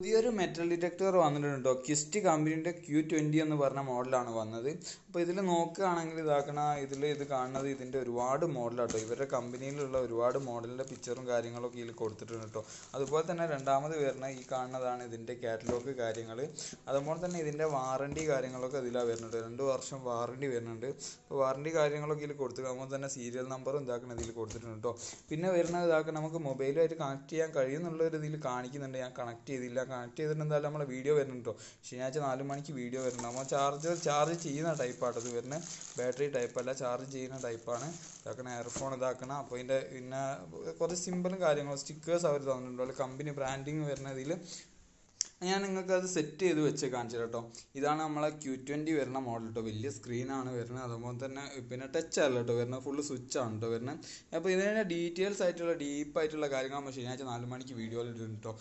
പുതിയൊരു metal detector വന്നിട്ടുണ്ട്? കേട്ടോ കിസ്റ്റ് കമ്പനീന്റെ ക്യൂ ട്വന്റി എന്ന് പറഞ്ഞ മോഡലാണ് വന്നത്. അപ്പോൾ ഇതിൽ നോക്കുകയാണെങ്കിൽ ഇതാക്കണ ഇതിൽ ഇത് കാണുന്നത് ഇതിന്റെ ഒരുപാട് മോഡലാട്ടോ. ഇവരുടെ കമ്പനിയിലുള്ള ഒരുപാട് മോഡലിന്റെ പിക്ചറും കാര്യങ്ങളൊക്കെ ഇതിൽ കൊടുത്തിട്ടുണ്ട് കേട്ടോ. അതുപോലെ തന്നെ രണ്ടാമത് വരുന്ന ഈ കാണുന്നതാണ് ഇതിന്റെ കാറ്റലോഗ് കാര്യങ്ങൾ അതുപോലെ തന്നെ ഇതിന്റെ വാറണ്ടി കാര്യങ്ങളൊക്കെ ഇതിലാണ് വരുന്നുണ്ട് രണ്ട് വർഷം വാറണ്ടി വരുന്നുണ്ട്. അപ്പോൾ വാറണ്ടി കാര്യങ്ങളൊക്കെ ഇതിൽ കൊടുത്തു അതുപോലെ തന്നെ സീരിയൽ നമ്പറും ഇതാക്കണം ഇതിൽ കൊടുത്തിട്ടുണ്ട് കേട്ടോ. പിന്നെ വരുന്നത് ഇതാക്കണം നമുക്ക് മൊബൈലുമായിട്ട് കണക്ട് ചെയ്യാൻ കഴിയുന്നുള്ള ഒരു ഇതിൽ കാണിക്കുന്നുണ്ട്. ഞാൻ കണക്ട് ചെയ്തില്ല. കണക്ട് ചെയ്തിട്ട് എന്തായാലും നമ്മളെ വീഡിയോ വരുന്നുണ്ട്? ശനിയാഴ്ച നാല് മണിക്ക് വീഡിയോ വരുന്നുണ്ട്. നമ്മൾ ചാർജ് ചാർജ് ചെയ്യുന്ന ടൈപ്പാണ് ഇത് വരുന്നത് ബാറ്ററി ടൈപ്പല്ല ചാർജ് ചെയ്യുന്ന ടൈപ്പാണ് ഇതാക്കണ എയർഫോൺ ഇതാക്കണം. അപ്പോൾ ഇതിന്റെ പിന്നെ കുറച്ച് സിമ്പിളും കാര്യങ്ങളും സ്റ്റിക്കേഴ്സ് അവർ തന്നിട്ടുണ്ട്. അല്ലെങ്കിൽ കമ്പനി ബ്രാൻഡിങ് വരുന്നതിൽ ഞാൻ നിങ്ങൾക്ക് അത് സെറ്റ് ചെയ്ത് വെച്ച് കാണിച്ചു കേട്ടോ. ഇതാണ് നമ്മളെ ക്യൂ ട്വന്റി വരുന്ന മോഡൽ കേട്ടോ വലിയ സ്ക്രീനാണ് വരുന്നത് അതുപോലെ തന്നെ പിന്നെ ടച്ച് അല്ല കേട്ടോ വരുന്നത് ഫുള്ള് സ്വിച്ച് ആണ് കേട്ടോ വരുന്നത് അപ്പോൾ ഇതിന്റെ ഡീറ്റെയിൽസ് ആയിട്ടുള്ള ഡീപ്പ് ആയിട്ടുള്ള കാര്യങ്ങൾ നമ്മൾ ശനിയാഴ്ച നാല് മണിക്ക് വീഡിയോയിൽ ഇടുന്നുണ്ട് കേട്ടോ